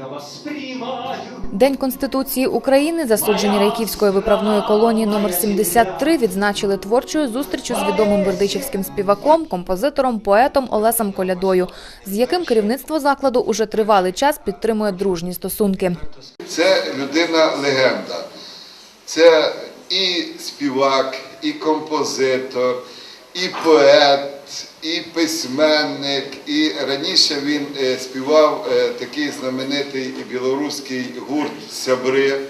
я вас приймаю. День Конституції України засуджені Райківської виправної колонії номер 73 відзначили творчою зустрічю з відомим бердичівським співаком, композитором, поетом Олесом Колядою, з яким керівництво закладу уже тривалий час підтримує дружні стосунки. Це людина легенда. Це і співак, і композитор, і поет, і письменник. І раніше він е, співав е, такий знаменитий білоруський гурт Сябри.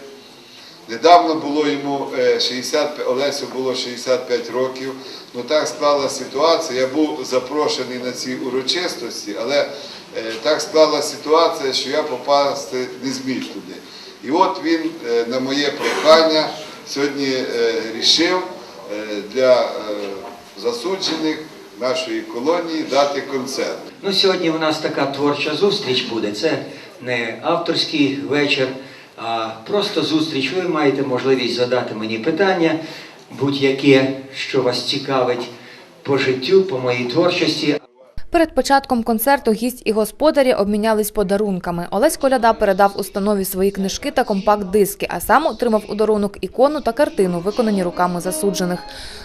Недавно було йому е, 60, Олесю було 65 років. Ну так склалася ситуація. Я був запрошений на ці урочистості, але е, так склалася ситуація, що я попасти не зміг туди. І от він е, на моє прохання сьогодні е, рішив е, для е, засуджених нашої колонії дати концерт. Ну, сьогодні у нас така творча зустріч буде. Це не авторський вечір, а просто зустріч. Ви маєте можливість задати мені питання, будь-яке, що вас цікавить по життю, по моїй творчості. Перед початком концерту гість і господарі обмінялись подарунками. Олесь Коляда передав установі свої книжки та компакт-диски, а сам отримав у дарунок ікону та картину, виконані руками засуджених.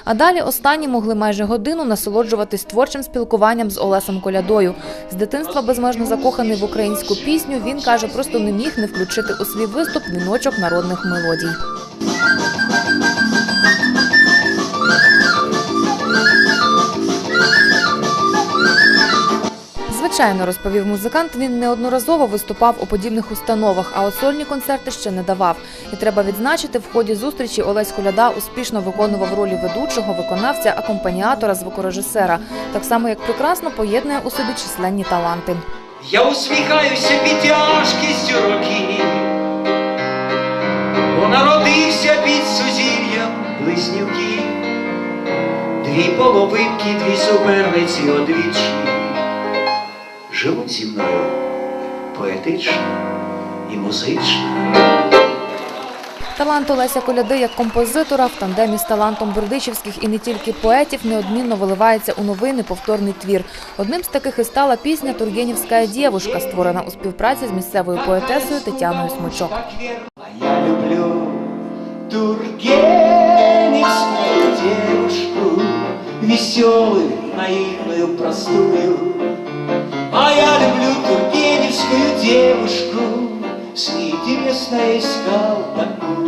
А далі останні могли майже годину насолоджуватись творчим спілкуванням з Олесом Колядою. З дитинства безмежно закоханий в українську пісню. Він каже, просто не міг не включити у свій виступ віночок народних мелодій. Звичайно, розповів музикант, він неодноразово виступав у подібних установах, а от сольні концерти ще не давав. І треба відзначити, в ході зустрічі Олесь Коляда успішно виконував ролі ведучого, виконавця, акомпаніатора, звукорежисера, так само як прекрасно поєднує у собі численні таланти. Я усміхаюся під тяжкістю років, бо народився під сузір'ям близнюків, дві половинки, дві суперниці одвічі, живуть зі мною поетично і музично. Талант Олеся Коляди як композитора в тандемі з талантом бердичівських і не тільки поетів неодмінно виливається у новий неповторний твір. Одним з таких і стала пісня Тургенівська дівушка, створена у співпраці з місцевою поетесою Тетяною Смичок. А я люблю тургеневскую девушку, веселую, наивную, простую. Девушку, с ней интересно искал такую.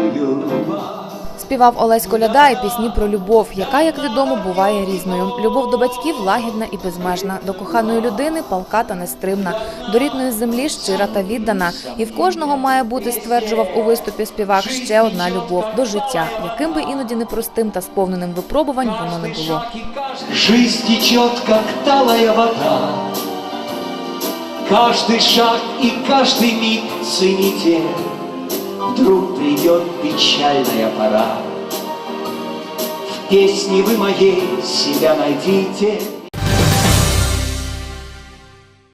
Співав Олесь Коляда і пісні про любов, яка, як відомо, буває різною. Любов до батьків лагідна і безмежна, до коханої людини палка та нестримна, до рідної землі щира та віддана. І в кожного має бути, стверджував у виступі співак, ще одна любов до життя, яким би іноді непростим та сповненим випробувань воно не було. Жизнь течет, как талая вода. Каждый шаг и каждый миг цените. Вдруг придет печальная пора. В песне вы моей себя найдите.